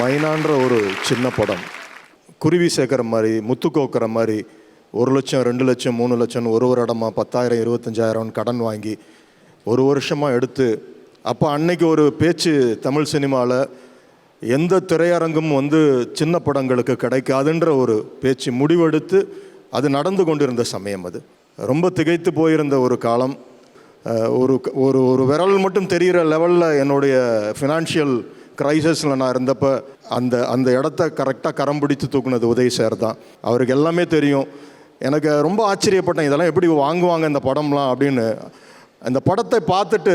மைனான்ற ஒரு சின்ன படம். குருவி சேர்க்குற மாதிரி முத்து கோக்குற மாதிரி ஒரு லட்சம் ரெண்டு லட்சம் மூணு லட்சம் ஒரு ஒரு இடமா பத்தாயிரம் இருபத்தஞ்சாயிரம் கடன் வாங்கி ஒரு வருஷமாக எடுத்து அப்போ அன்னைக்கு ஒரு பேச்சு தமிழ் சினிமாவில் எந்த திரையரங்கும் வந்து சின்ன படங்களுக்கு கிடைக்காதுன்ற ஒரு பேச்சு முடிவெடுத்து அது நடந்து கொண்டிருந்த சமயம் அது. ரொம்ப திகைத்து போயிருந்த ஒரு காலம். ஒரு ஒரு ஒரு விரல் மட்டும் தெரிகிற லெவலில் என்னுடைய ஃபினான்ஷியல் க்ரைசஸில் நான் இருந்தப்போ அந்த அந்த இடத்த கரெக்டாக கரம் பிடித்து தூக்குனது உதவி சார் தான். அவருக்கு எல்லாமே தெரியும். எனக்கு ரொம்ப ஆச்சரியப்பட்டேன் இதெல்லாம் எப்படி வாங்குவாங்க இந்த படம்லாம் அப்படின்னு. அந்த படத்தை பார்த்துட்டு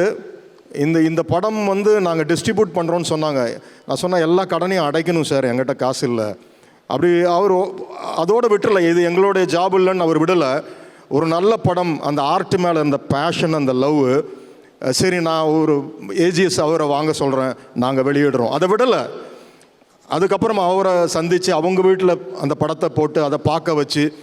இந்த இந்த படம் வந்து நாங்கள் டிஸ்ட்ரிபியூட் பண்ணுறோன்னு சொன்னாங்க. நான் சொன்னேன் எல்லா கடனையும் அடைக்கணும் சார் எங்கிட்ட காசு இல்லை. அப்படி அவர் அதோடு அதோட விட்டுறல இது எங்களுடைய ஜாப் இல்லைன்னு அவர் விடலை. ஒரு நல்ல படம் அந்த ஆர்ட் மேலே அந்த பேஷன் அந்த லவ் சரி நான் ஒரு ஏஜிஎஸ் அவரை வாங்க சொல்கிறேன் நாங்கள் வெளியிடுறோம். அதை விடலை. அதுக்கப்புறம் அவரை சந்தித்து அவங்க வீட்டில் அந்த படத்தை போட்டு அதை பார்க்க வச்சு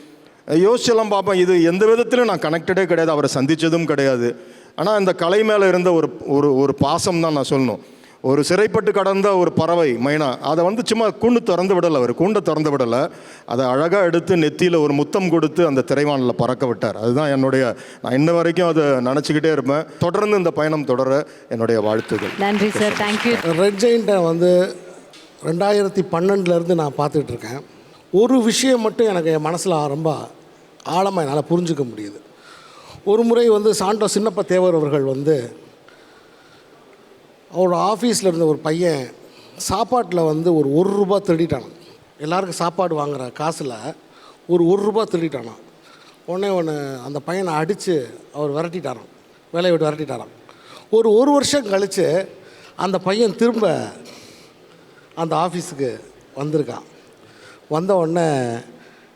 யோசிச்செல்லாம் பார்ப்பேன். இது எந்த விதத்திலும் நான் கனெக்டடே கிடையாது. அவரை சந்தித்ததும் கிடையாது. ஆனால் இந்த கலை மேலே இருந்த ஒரு ஒரு ஒரு பாசம் தான் நான் சொல்லணும். ஒரு சிறைப்பட்டு கடந்த ஒரு பறவை மைனா. அதை வந்து சும்மா கூண்டு திறந்து விடலை அவர். கூண்டை திறந்து விடலை. அதை அழகாக எடுத்து நெத்தியில் ஒரு முத்தம் கொடுத்து அந்த திரைவானில் பறக்க விட்டார். அதுதான் என்னுடைய நான் இன்ன வரைக்கும் அதை நினச்சிக்கிட்டே இருப்பேன். தொடர்ந்து இந்த பயணம் தொடர என்னுடைய வாழ்த்துக்கள். நன்றி சார். தேங்க்யூ ரெட் ஜெயிண்ட்டை வந்து ரெண்டாயிரத்தி பன்னெண்டுலேருந்து நான் பார்த்துட்டு இருக்கேன் ஒரு விஷயம் மட்டும் எனக்கு என் மனசில் ரொம்ப ஆழமாக என்னால் புரிஞ்சுக்க முடியுது. ஒரு முறை வந்து சாண்டோ சின்னப்ப தேவர் அவர்கள் வந்து அவரோட ஆஃபீஸில் இருந்த ஒரு பையன் சாப்பாட்டில் வந்து ஒரு ஒரு ரூபா திருடிட்டானான் எல்லாருக்கும் சாப்பாடு வாங்குற காசில் ஒரு ஒரு ரூபா திருடிட்டானான் உடனே ஒன்று அந்த பையனை அடித்து அவர் விரட்டிட்டாரான் வேலையை விட்டு விரட்டிட்டாரான் ஒரு ஒரு வருஷம் கழித்து அந்த பையன் திரும்ப அந்த ஆஃபீஸுக்கு வந்திருக்கான். வந்த உடனே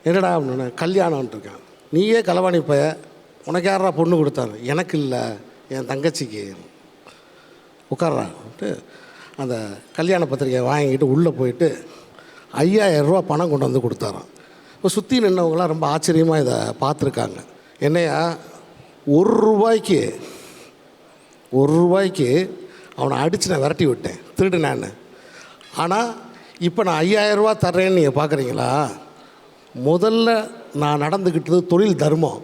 என்னடா அப்படின்னு கல்யாணம்னு நீயே களவாணி பைய உனக்கு யாரா பொண்ணு கொடுத்தாரு? எனக்கு இல்லை என் தங்கச்சிக்கு. உட்கார்றான்ட்டு அந்த கல்யாண பத்திரிக்கையை வாங்கிட்டு உள்ளே போயிட்டு ஐயாயிரம் ரூபா பணம் கொண்டு வந்து கொடுத்தாராம். இப்போ சுற்றி நின்றவங்களாம் ரொம்ப ஆச்சரியமாக இதை பார்த்துருக்காங்க. என்னையா ஒரு ரூபாய்க்கு ஒரு ரூபாய்க்கு அவனை அடித்து நான் விரட்டி விட்டேன். திருடுனான்னு ஆனால் இப்போ நான் ஐயாயிரம் ரூபா தர்றேன்னு நீங்கள் பார்க்குறீங்களா? முதல்ல நான் நடந்துக்கிட்டது தொழில் தர்மம்.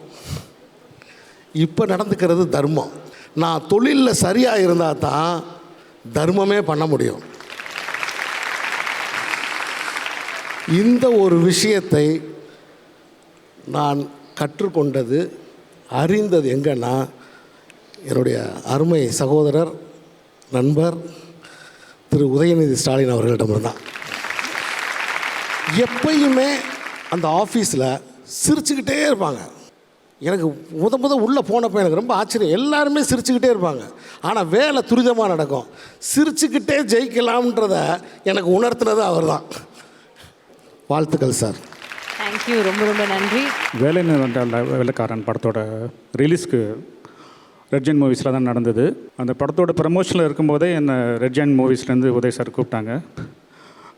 இப்போ நடந்துக்கிறது தர்மம். நான் தொழிலில் சரியாக இருந்தால் தான் தர்மமே பண்ண முடியும். இந்த ஒரு விஷயத்தை நான் கற்றுக்கொண்டது அறிந்தது எங்கன்னா என்னுடைய அருமை சகோதரர் நண்பர் திரு உதயநிதி ஸ்டாலின் அவர்களிடமிருந்தான் எப்பயுமே அந்த ஆஃபீஸில் சிரிச்சுக்கிட்டே இருப்பாங்க. எனக்கு முத முத உள்ளே போனப்போ எனக்கு ரொம்ப ஆச்சரியம். எல்லாருமே சிரிச்சுக்கிட்டே இருப்பாங்க. ஆனால் வேலை துரிதமாக நடக்கும். சிரிச்சுக்கிட்டே ஜெயிக்கலாம்ன்றத எனக்கு உணர்த்தினது அவர் தான் வாழ்த்துக்கள் சார். தேங்க்யூ ரொம்ப ரொம்ப நன்றி. வேலை வெள்ளக்காரன் படத்தோட ரிலீஸ்க்கு ரெட்ஜன் மூவிஸில் தான் நடந்தது. அந்த படத்தோட ப்ரமோஷனில் இருக்கும்போதே என்னை ரெட்ஜன் மூவிஸ்லேருந்து உதய் சார் கூப்பிட்டாங்க.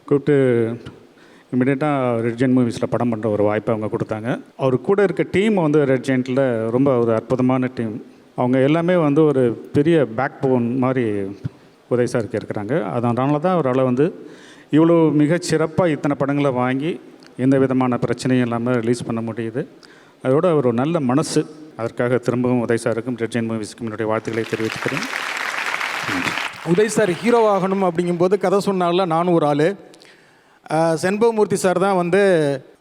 கூப்பிட்டு இமிடியேட்டாக ரெட்ஜன் மூவிஸில் படம் பண்ணுற ஒரு வாய்ப்பை அவங்க கொடுத்தாங்க. அவர் கூட இருக்க டீம் வந்து ரெட்ஜென்ட்டில் ரொம்ப ஒரு அற்புதமான டீம் அவங்க எல்லாமே வந்து ஒரு பெரிய பேக் போன் மாதிரி உதவி சாருக்கு இருக்கிறாங்க அதனால தான் அவரால் வந்து இவ்வளோ மிகச்சிறப்பாக இத்தனை படங்களை வாங்கி எந்த விதமான பிரச்சனையும் இல்லாமல் ரிலீஸ் பண்ண முடியுது. அதோட ஒரு நல்ல மனசு அதற்காக திரும்பவும் உதய் சாருக்கும் ரெட்ஜன் மூவிஸ்க்கும் என்னுடைய வாழ்த்துக்களை தெரிவித்துக்கிறேன். உதய் சார் ஹீரோ ஆகணும் அப்படிங்கும்போது கதை சொன்னால நானும் ஒரு ஆள். செண்பகமூர்த்தி சார் தான் வந்து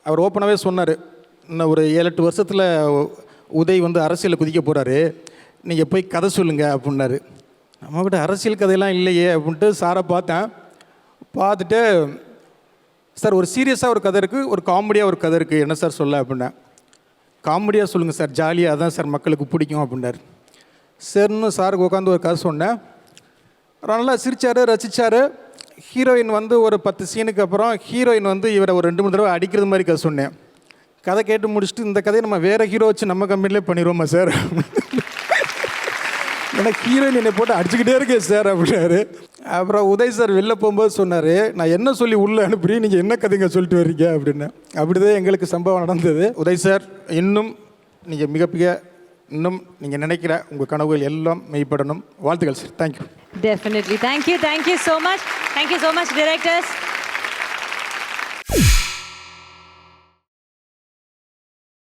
அவர் ஓப்பனாகவே சொன்னார். இன்னும் ஒரு ஏழு எட்டு வருஷத்தில் உதய் வந்து அரசியலில் குதிக்க போகிறாரு நீங்கள் போய் கதை சொல்லுங்கள் அப்படின்னாரு. நம்மக்கிட்ட அரசியல் கதையெல்லாம் இல்லையே அப்படின்ட்டு சாரை பார்த்தேன். பார்த்துட்டு சார் ஒரு சீரியஸாக ஒரு கதை இருக்குது ஒரு காமெடியாக ஒரு கதை இருக்குது என்ன சார் சொல்ல? அப்படின்னேன் காமெடியாக சொல்லுங்கள் சார் ஜாலியாக தான் சார் மக்களுக்கு பிடிக்கும் அப்படின்னாரு. சரின்னு சாருக்கு உட்காந்து ஒரு கதை சொன்னேன். நல்லா சிரித்தார் ரசித்தார் ஹீரோயின் வந்து ஒரு பத்து சீனுக்கு அப்புறம் ஹீரோயின் வந்து இவரை ஒரு ரெண்டு மூணு தடவை அடிக்கிறது மாதிரி கதை சொன்னேன். கதை கேட்டு முடிச்சுட்டு இந்த கதையை நம்ம வேறு ஹீரோ வச்சு நம்ம கம்பெனிலே பண்ணிடுவோமா சார் ஏன்னா ஹீரோயின் என்னை போட்டு அடிச்சுக்கிட்டே இருக்கேன் சார் அப்படின்னாரு. அப்புறம் உதய் சார் வெளில போகும்போது சொன்னார் நான் என்ன சொல்லி உள்ளே அனுப்புறீ நீங்கள் என்ன கதைங்க சொல்லிட்டு வர்றீங்க? அப்படின்னு. அப்படிதான் எங்களுக்கு சம்பவம் நடந்தது. உதய் சார் இன்னும் நீங்கள் மிக மிக இன்னும் நீங்கள் நினைக்கிற உங்கள் கனவுகள் எல்லாம் மெய்ப்படணும். வாழ்த்துக்கள் sir thank you Definitely. Thank you. Thank you so much. Thank you so much, directors.